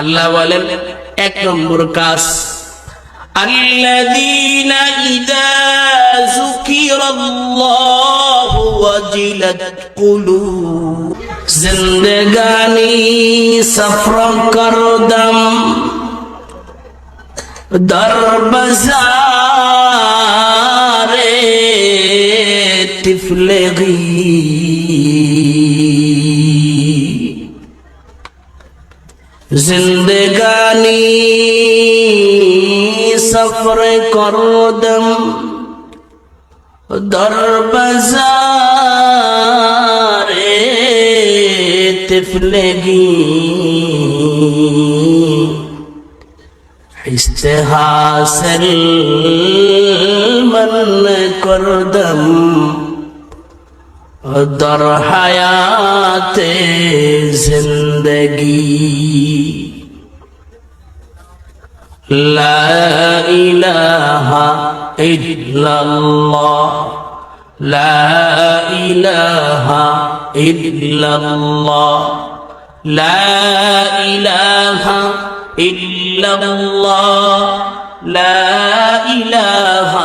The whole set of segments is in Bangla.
আল্লাহ বলেন এক নম্বর কাজ الذين إذا ذكر الله وجلت قلوب زندگانی سفر کردم در بزار تفلغی زندگانی سفر کردم در بزار تفلگی استحاصل من کردم در حیات زندگی. لا الہ إلا اللہ لا الہ إلا اللہ لا الہ إلا اللہ لا الہ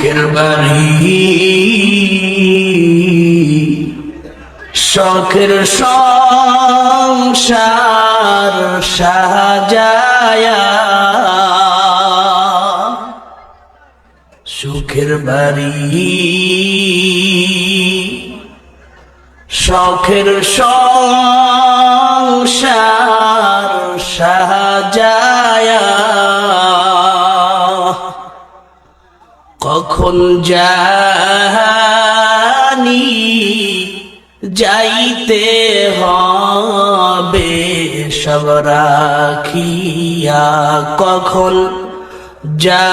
শখের বাড়ি শখের সংসার সাজায়া। সুখের বাড়ি শখের সংসার সাজা কখন জানি যাইতে হবে সব রাখিয়া কখন জানি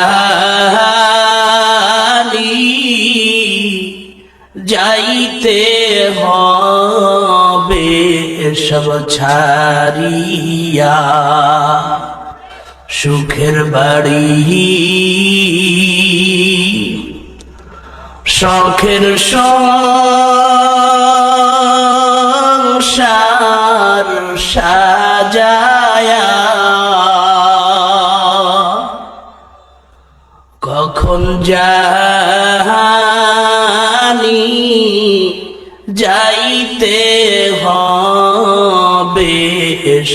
যাইতে হবে সব ছাড়িয়া। সুখের বাড়ি। শখের সংসার সাজায়া। কখন জানি যাইতে হবে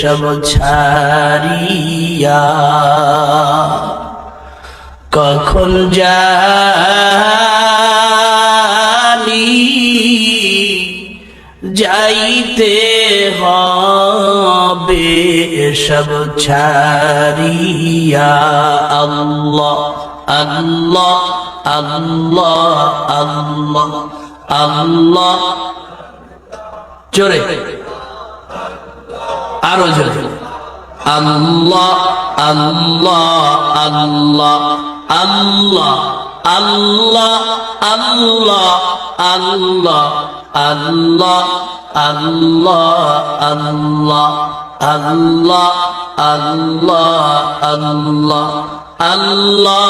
সব ছাড়িয়া কখন জানি যাইতে হবে এসব ছাড়িয়া। আল্লাহ আল্লাহ আল্লাহ আল্লাহ আল্লাহ। জোরে আরও জোরে আল্লাহ আল্লাহ আল্লাহ আল্লাহ আল্লাহ আল্লাহ আল্লাহ আল্লাহ আল্লাহ আল্লাহ আল্লাহ আল্লাহ আল্লাহ আল্লাহ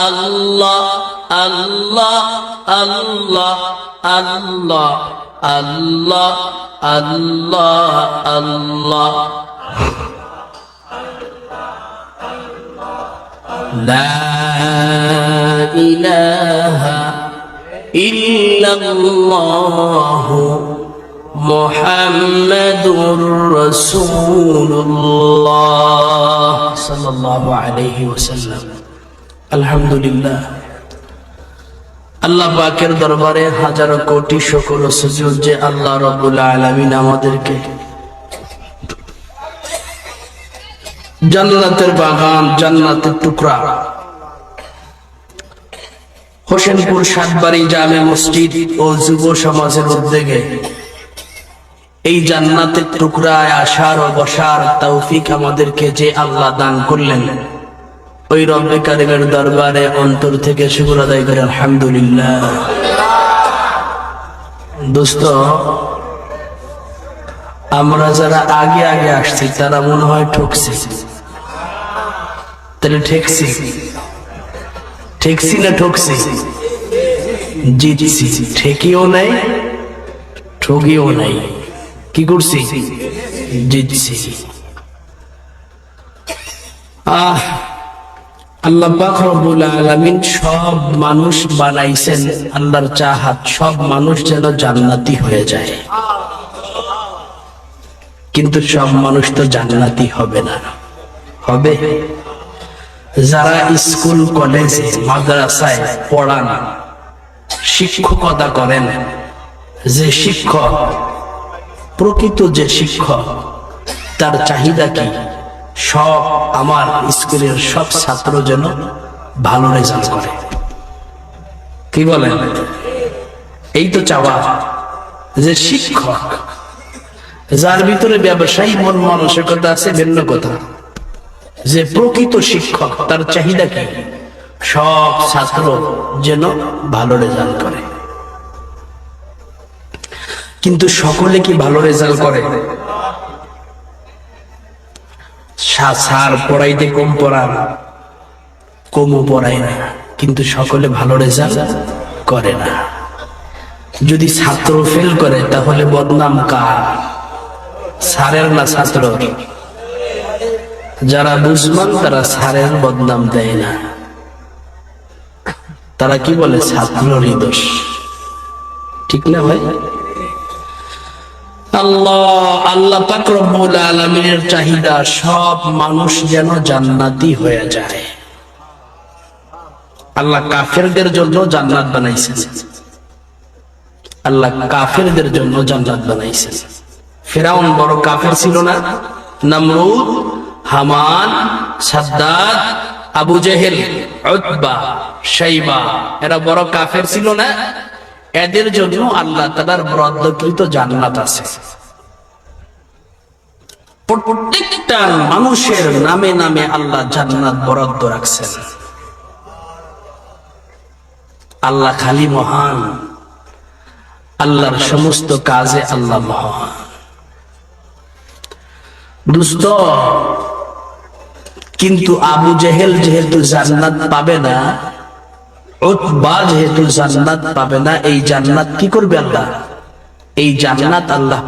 আল্লাহ আল্লাহ আল্লাহ আল্লাহ الله الله الله. لا إله إلا الله محمد رسول الله. صلى الله عليه وسلم. الحمد لله. আল্লাহ পাকের দরবারে হাজারো কোটি শুকর সুজুদ যে আল্লাহ রব্বুল আলামিন আমাদেরকে জান্নাতের বাগান, জান্নাতের টুকরা, হোসেনপুর সাতবাড়ি জামে মসজিদ ও যুব সমাজের উদ্যোগে এই জান্নাতের টুকরায় আসার ও বসার তৌফিক আমাদেরকে যে আল্লাহ দান করলেন। ওই রব্বে কারিমের দরবারে অন্তর থেকে শুকুর আদায় করে আলহামদুলিল্লাহ। দোস্ত, আমরা যারা আগে আগে আসছি, তারা মনে হয় ঠকছি। তাহলে ঠেকছি। ঠেকছি না ঠকছি? জিতছি। ঠেকিও নাই, ঠগিও নাই। কি করছি? জিতছি। আহ কিন্তু সব মানুষ তো জান্নাতি হবে না। হবে? যারা স্কুল, কলেজে, মাদ্রাসায় পড়ান শিক্ষকতা করেন, যে শিক্ষক, প্রকৃত যে শিক্ষক, তার চাহিদা কি? সব আমার স্কুলের সব ছাত্র যেন ভালো রেজাল্ট করে। কি বলেন? এই তো চাওয়া যে শিক্ষক, যার ভিতরে ব্যবসায়ী মন মানসিকতা আছে, ভিন্ন কথা। যে প্রকৃত শিক্ষক, তার চাহিদা কি? সব ছাত্র যেন ভালো রেজাল্ট করে। কিন্তু সকলে কি ভালো রেজাল্ট করে? সার পড়াইতে কম পড়ান কমও পড়ায় না, কিন্তু সকলে ভালো রেজাল্ট করে না। যদি ছাত্র ফেল করে, তাহলে বদনাম কার? সারের না ছাত্র যারা বুঝমান তারা সারের বদনাম দেয় না। তারা কি বলে? ছাত্ররই দোষ। ঠিক না ভাই? আল্লাহ আল্লাহ চাহিদা সব মানুষ যেন জান্নাতি হয়ে যায়। আল্লাহ কাফেরদের জন্য জান্নাত আল্লাহ কাফেরদের জন্য জান্নাত ফেরাউন বড় কাফের ছিল না? Namrud, Haman, Shaddad, Abu Jahl, Utba, Shaiba, এরা বড় কাফের ছিল না? এদের জন্য আল্লাহ তালার বরাদ্দকৃত জান্নাত আছে। প্রত্যেকটা মানুষের নামে নামে আল্লাহ জান্নাত বরাদ্দ রাখছেন। আল্লাহ খালি মহান। আল্লাহর সমস্ত কাজে আল্লাহ মহান। দুস্ত কিন্তু আবু জেহেল যেহেতু জান্নাত পাবে না যেহেতু জান্নাত পাবে না, এই জান্নাত কি করবে আল্লাহ? এই জান্নাত আল্লাহ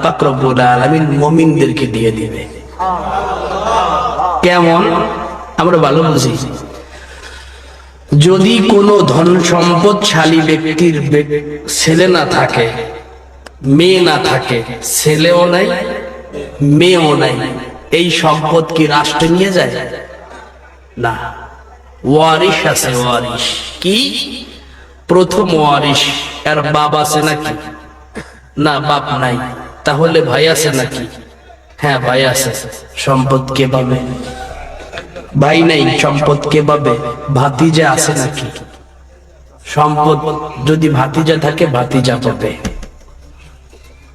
দিয়ে দিবে। কেমন? আমরা ভালো বুঝি। যদি কোনো ধন সম্পদশালী ব্যক্তির ছেলে না থাকে, মেয়ে না থাকে, ছেলেও নাই, মেয়েও নাই, এই সম্পদ কি রাষ্ট্র নিয়ে যায়? না। ওয়ারিশ আছে, ওয়ারিশ। কি? প্রথম ওয়ারিশ। এর আছে নাকি? না, বাপ নাই। তাহলে ভাই আছে নাকি? হ্যাঁ ভাই আছে। সম্পদ কে পাবে? ভাই নাই, সম্পদ কে পাবে? ভাতিজা আছে নাকি? সম্পদ যদি ভাতিজা থাকে, ভাতিজা পাবে।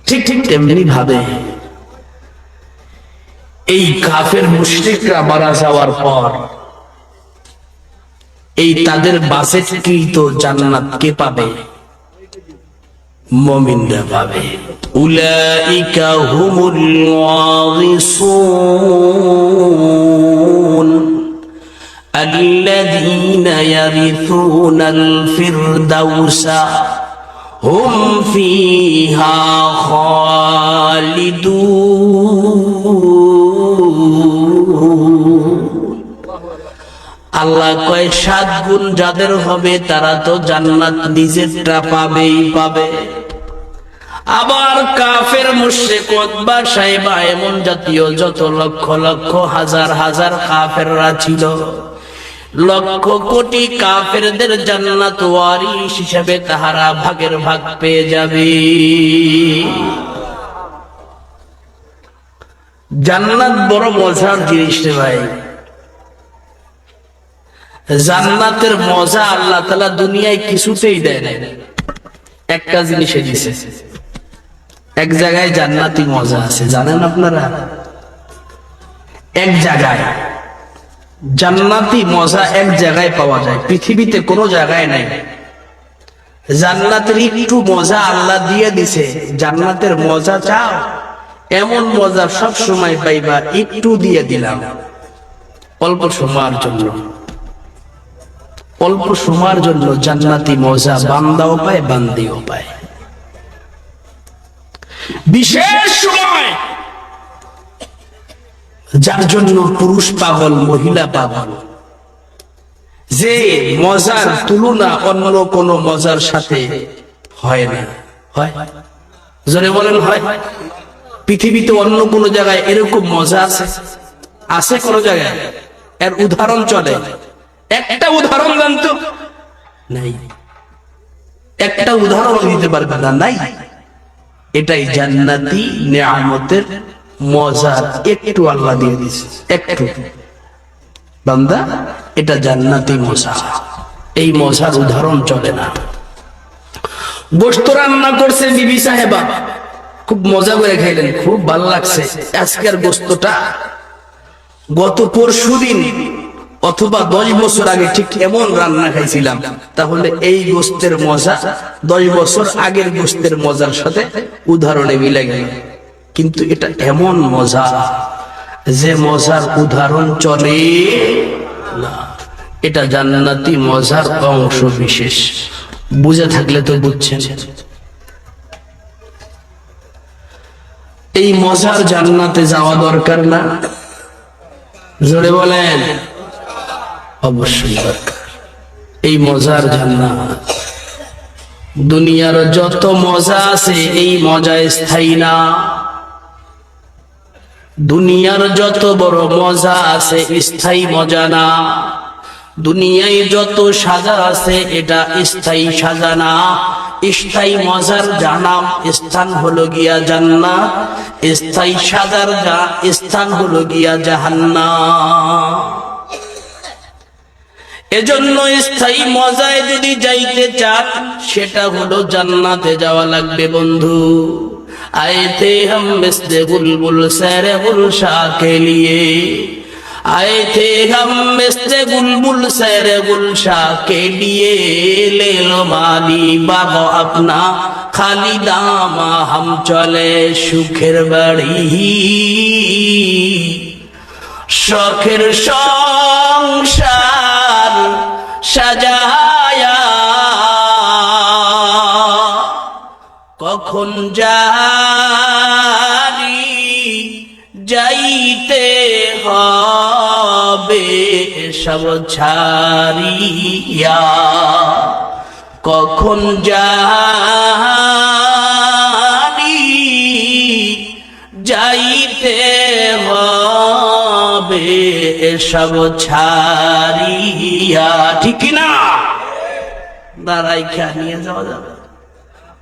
ঠিক ঠিক তেমনি ভাবে। এই কাফের মুশরিকরা মারা যাওয়ার পর এই তাদের বাজেটকৃত জান্নাত কে পাবে মমিনরা পাবে উলাইকা হুমুল ওয়ারিসুন الذين يرثون الفردوس هم فيها خالدون আল্লাহ কয়, সাত গুণ যাদের হবে তারা তো জান্নাত নিজেরটা পাবেই পাবে। আবার কাফের, মুশরিক ওতবা সাহেবা এমন জাতীয় যত লক্ষ লক্ষ, হাজার হাজার কাফেররা ছিল। লক্ষ কোটি কাফেরদের জান্নাত ওয়ারিস হিসেবে তাহারা ভাগের ভাগ পেয়ে যাবে। জান্নাত বড় মজার জিনিস রে ভাই। জান্নাতের মজা আল্লাহ তালা দুনিয়ায় কিছুতেই দেয় না একটা জিনিসে দিছে। এক জায়গায় জান্নাতি মজা আছে, জানেন আপনারা? এক জায়গায়। জান্নাতি মজা এক জায়গায় পাওয়া যায়, পৃথিবীতে কোনো জায়গায় নাই। জান্নাতের একটু মজা আল্লাহ দিয়ে দিছে, জান্নাতের মজা চাও, এমন মজা সব সময় পাইবা, একটু দিয়ে দিলাম। অল্প সময়ের জন্য। অল্প সময়ের জন্য জান্নাতি মজা বান্দাও পায়, বান্দিও পায়। বিশেষ সময়! যার জন্য পুরুষ পাগল, মহিলা পাগল। যে মজার তুলনা অন্য কোন মজার সাথে হয় না। হয়? জোরে বলেন, হয়? পৃথিবীতে অন্য কোন জায়গায় এরকম মজা আছে? আছে কোন জায়গায়? এর উদাহরণ চলে। একটা উদাহরণ দেন তো। নাই। একটা উদাহরণ দিতে পারবে না, নাই। এটাই জান্নাতি নিয়ামতের মজার একটু আল্লাহ দিয়ে দিছে, একটু। বান্দা, এটা জান্নাতি মজা। এই মজার উদাহরণ চলে না। গোস্ত রান্না করছে বিবি সাহেবা। খুব মজা করে খাইলেন, খুব ভালো লাগছে। আজকের গোস্তটা গত পরশু দিন অথবা দশ বছর আগে ঠিক এমন রান্না খাইছিলাম, তাহলে এই গোস্তের মজা দশ বছর আগের গোস্তের মজার সাথে উদাহরণে মিলে গেল কিন্তু এটা এমন মজা যে মজার উদাহরণ চলে এটা জান্নাতি মজার অংশ বিশেষ। বুঝে থাকলে তো বুঝছেন। এই মজার জান্নাতে যাওয়া দরকার না। জোরে বলেন। অবশ্যই দরকার। এই মজার জান্নাত। দুনিয়ার যত মজা আছে, এই মজা স্থায়ী না। দুনিয়ার যত বড় মজা আছে, স্থায়ী মজা না। দুনিয়ায় যত সাজা আছে, এটা স্থায়ী সাজা না। স্থায়ী মজার জানাম স্থান হলো গিয়া জান্নাত। স্থায়ী সাজার যা স্থান হলো গিয়া জাহান্নাম। এজন্য স্থায়ী মজায় যদি যাইতে চান সেটা হলো জান্নাতে যাওয়া লাগবে বন্ধু आए थे हम मिसले बुलबुल सैर गुलशा के लिए आए थे हम मिसले बुलबुल सैर गुलशा के लिए ले लो माली बाबा अपना खाली दामा हम चले সুখের বাড়ি শখের সংসার সাজায়া। কখন জানি যাইতে হবে সব ছাড়িয়া। কখন জানি যাইতে হবে সব ছাড়িয়া ঠিক না দাঁড়াই খেয়া নিয়ে যাওয়া যাবে।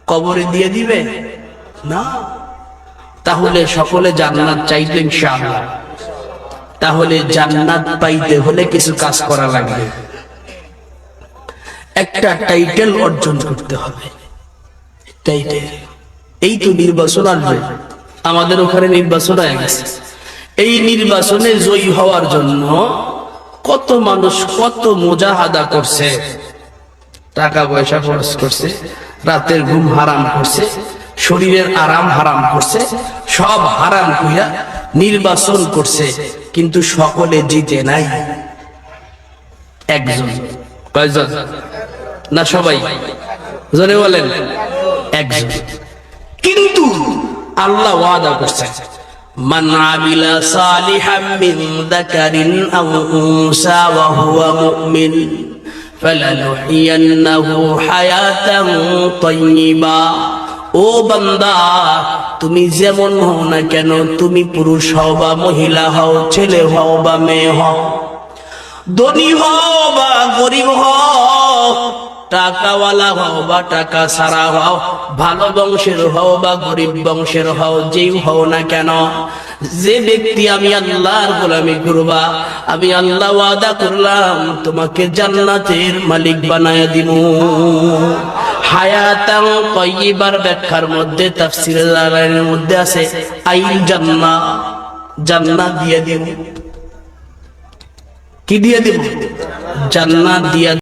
কবরে দিয়ে দিবে? না। তাহলে সকলে জান্নাত চাইতো ইনশাআল্লাহ। তাহলে জান্নাত পাইতে হলে কিছু কাজ করা লাগবে। একটা টাইটেল অর্জন করতে হবে। টাইটেল। এই তো নির্বাচন আসবে। আমাদের ওখানে নির্বাচন হয়ে গেছে। এই নির্বাচনে জয়ী হওয়ার জন্য কত মানুষ কত মুজাহাদা করছে, টাকা পয়সা খরচ করছে, রাতের ঘুম হারাম করছে, শরীরের আরাম হারাম করছে, সব হারাম কইয়া নির্বাচন করছে, কিন্তু সকলে জিতে নাই। একজন। কয়জন? না, সবাই। জোরে বলেন। একজন। কিন্তু আল্লাহ ওয়াদা করছেন। من عمل صالحا من ذكر أو أنثى وهو مؤمن فلنحيينه حياة طيبة ও বান্দা তুমি যেমন হও না কেন তুমি পুরুষ হও বা মহিলা হও ছেলে হও বা মেয়ে হও ধনী হও বা গরিব হও টাকাওয়ালা হও বা টাকা সারা হও, ভালো বংশের হও বা গরিব বংশের হও, যেই হও না কেন, যে ব্যক্তি আমি আল্লাহর গোলামি করবা, আমি আল্লাহ ওয়াদা করলাম, তোমাকে জান্নাতের মালিক বানায় দিব হায়াতাং তয়্যিবার ব্যাখ্যার মধ্যে তাফসীরের লাইনের মধ্যে আছে, আইন জান্নাত জান্নাত দিয়ে দিব কি দিয়ে দিব জান্নাত দিয়া